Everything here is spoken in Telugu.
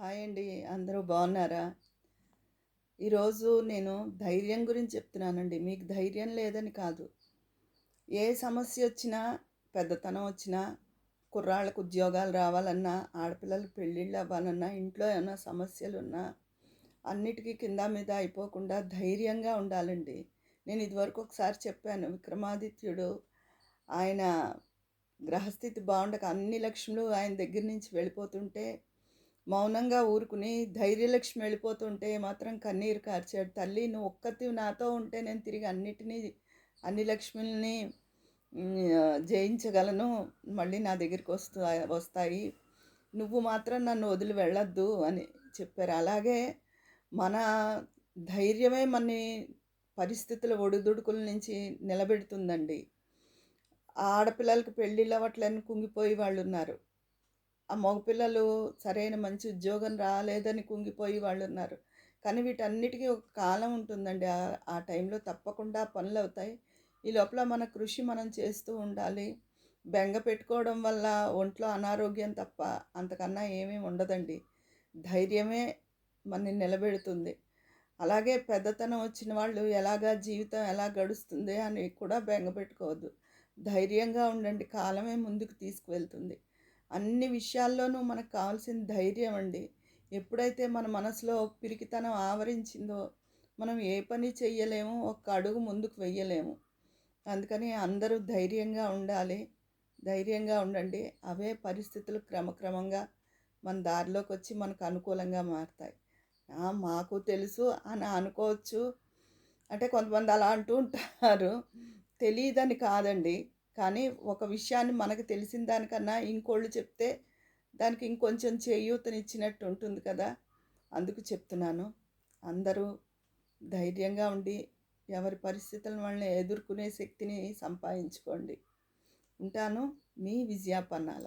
హాయ్ అండి అందరూ బాగున్నారా? ఈరోజు నేను ధైర్యం గురించి చెప్తున్నానండి. మీకు ధైర్యం లేదని కాదు. ఏ సమస్య వచ్చినా పెద్దతనం వచ్చినా కుర్రాళ్ళకు ఉద్యోగాలు రావాలన్నా ఆడపిల్లలకు పెళ్ళిళ్ళు అవ్వాలన్నా ఇంట్లో ఏమైనా సమస్యలు ఉన్నా అన్నిటికీ కింద మీద అయిపోకుండా ధైర్యంగా ఉండాలండి. నేను ఇదివరకు ఒకసారి చెప్పాను విక్రమాదిత్యుడు ఆయన గ్రహస్థితి బాగుండక అన్ని లక్ష్ములు ఆయన దగ్గర నుంచి వెళ్ళిపోతుంటే మౌనంగా ఊరుకుని ధైర్యలక్ష్మి వెళ్ళిపోతుంటే మాత్రం కన్నీరు కార్చాడు. తల్లి నువ్వు ఒక్కతి నాతో ఉంటే నేను తిరిగి అన్నిటినీ అన్ని లక్ష్ముల్ని జయించగలను. మళ్ళీ నా దగ్గరికి వస్తూ వస్తాయి. నువ్వు మాత్రం నన్ను వదిలి వెళ్ళొద్దు అని చెప్పారు. అలాగే మన ధైర్యమే మన పరిస్థితుల ఒడిదుడుకుల నుంచి నిలబెడుతుందండి. ఆడపిల్లలకి పెళ్ళిళ్ళు అవ్వట్లని కుంగిపోయి వాళ్ళు ఉన్నారు ఆ మగపిల్లలు సరైన మంచి ఉద్యోగం రాలేదని కుంగిపోయి వాళ్ళు ఉన్నారు కానీ వీటన్నిటికీ ఒక కాలం ఉంటుందండి. ఆ- టైంలో తప్పకుండా పనులు అవుతాయి ఈ లోపల మన కృషి మనం చేస్తూ ఉండాలి. బెంగ పెట్టుకోవడం వల్ల ఒంట్లో అనారోగ్యం తప్ప అంతకన్నా ఏమీ ఉండదండి. ధైర్యమే మనని నిలబెడుతుంది. అలాగే పెద్దతనం వచ్చిన వాళ్ళు ఎలాగా జీవితం ఎలా గడుస్తుంది అని కూడా బెంగ పెట్టుకోవద్దు. ధైర్యంగా ఉండండి. కాలమే ముందుకు తీసుకువెళ్తుంది. అన్ని విషయాల్లోనూ మనకు కావాల్సిన ధైర్యం అండి. ఎప్పుడైతే మన మనసులో పిరికితనం ఆవరించిందో మనం ఏ పని చెయ్యలేము ఒక్క అడుగు ముందుకు వెయ్యలేము. అందుకని అందరూ ధైర్యంగా ఉండాలి. ధైర్యంగా ఉండండి. అవే పరిస్థితులు క్రమక్రమంగా మన దారిలోకి వచ్చి మనకు అనుకూలంగా మారుతాయి. మాకు తెలుసు అని అనుకోవచ్చు. అంటే కొంతమంది అలా అంటూ ఉంటారు. తెలియదని కాదండి. కానీ ఒక విషయాన్ని మనకు తెలిసిన దానికన్నా ఇంకోళ్ళు చెప్తే దానికి ఇంకొంచెం చేయూతనిచ్చినట్టు ఉంటుంది కదా. అందుకు చెప్తున్నాను. అందరూ ధైర్యంగా ఉండి ఎవరి పరిస్థితులను వాళ్ళని ఎదుర్కొనే శక్తిని సంపాదించుకోండి. ఉంటాను మీ విజయాపన్నాల